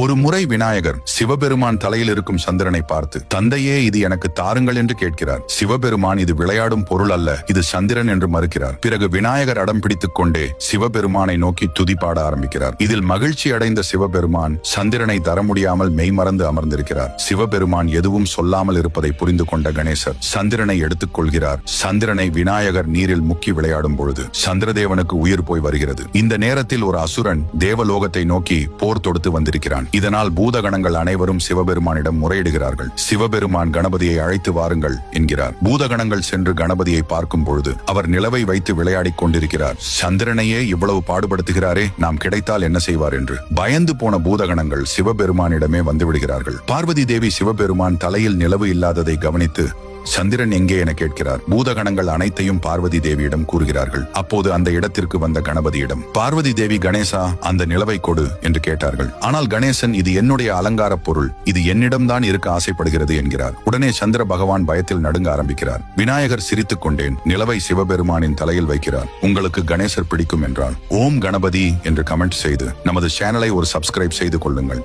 ஒரு முறை விநாயகர் சிவபெருமான் தலையில் இருக்கும் சந்திரனை பார்த்து தந்தையே இது எனக்கு தாருங்கள் என்று கேட்கிறார். சிவபெருமான் இது விளையாடும் பொருள் அல்ல இது சந்திரன் என்று மறுக்கிறார். பிறகு விநாயகர் அடம் பிடித்துக் கொண்டே சிவபெருமானை நோக்கி துதிப்பாட ஆரம்பிக்கிறார். இதில் மகிழ்ச்சி அடைந்த சிவபெருமான் சந்திரனை தர முடியாமல் மெய்மறந்து அமர்ந்திருக்கிறார். சிவபெருமான் எதுவும் சொல்லாமல் இருப்பதை புரிந்து கொண்ட கணேசர் சந்திரனை எடுத்துக் கொள்கிறார். சந்திரனை விநாயகர் நீரில் முக்கி விளையாடும் பொழுது சந்திரதேவனுக்கு உயிர் போய் வருகிறது. இந்த நேரத்தில் ஒரு அசுரன் தேவலோகத்தை நோக்கி போர் தொடுத்து வந்திருக்கிறான். இதனால் பூதகணங்கள் அனைவரும் சிவபெருமானிடம் முறையிடுகிறார்கள். சிவபெருமான் கணபதியை அழைத்து வாருங்கள் என்கிறார். பூதகணங்கள் சென்று கணபதியை பார்க்கும் பொழுது அவர் நிலவை வைத்து விளையாடிக் கொண்டிருக்கிறார். சந்திரனையே இவ்வளவு பாடுபடுத்துகிறாரே நாம் கிடைத்தால் என்ன செய்வார் என்று. பயந்து போன பூதகணங்கள் சிவபெருமானிடமே வந்துவிடுகிறார்கள் பார்வதி தேவி சிவபெருமான் தலையில் நிலவு இல்லாததை கவனித்து சந்திரன் எங்கே என கேட்கிறார். பூதகணங்கள் அனைத்தையும் பார்வதி தேவியிடம் கூறுகிறார்கள். அப்போது அந்த இடத்திற்கு வந்த கணபதியிடம் பார்வதி தேவி கணேசா அந்த நிலவை கொடு என்று கேட்டார்கள். ஆனால் கணேசன் இது என்னுடைய அலங்கார பொருள். இது என்னிடம்தான் இருக்க ஆசைப்படுகிறது என்கிறார். உடனே சந்திர பகவான் பயத்தில் நடுங்க ஆரம்பிக்கிறார். விநாயகர் சிரித்துக் கொண்டேன். நிலவை சிவபெருமானின் தலையில் வைக்கிறார். உங்களுக்கு கணேசர் பிடிக்கும் என்றால் ஓம் கணபதி என்று கமெண்ட் செய்து நமது சேனலை ஒரு சப்ஸ்கிரைப் செய்து கொள்ளுங்கள்.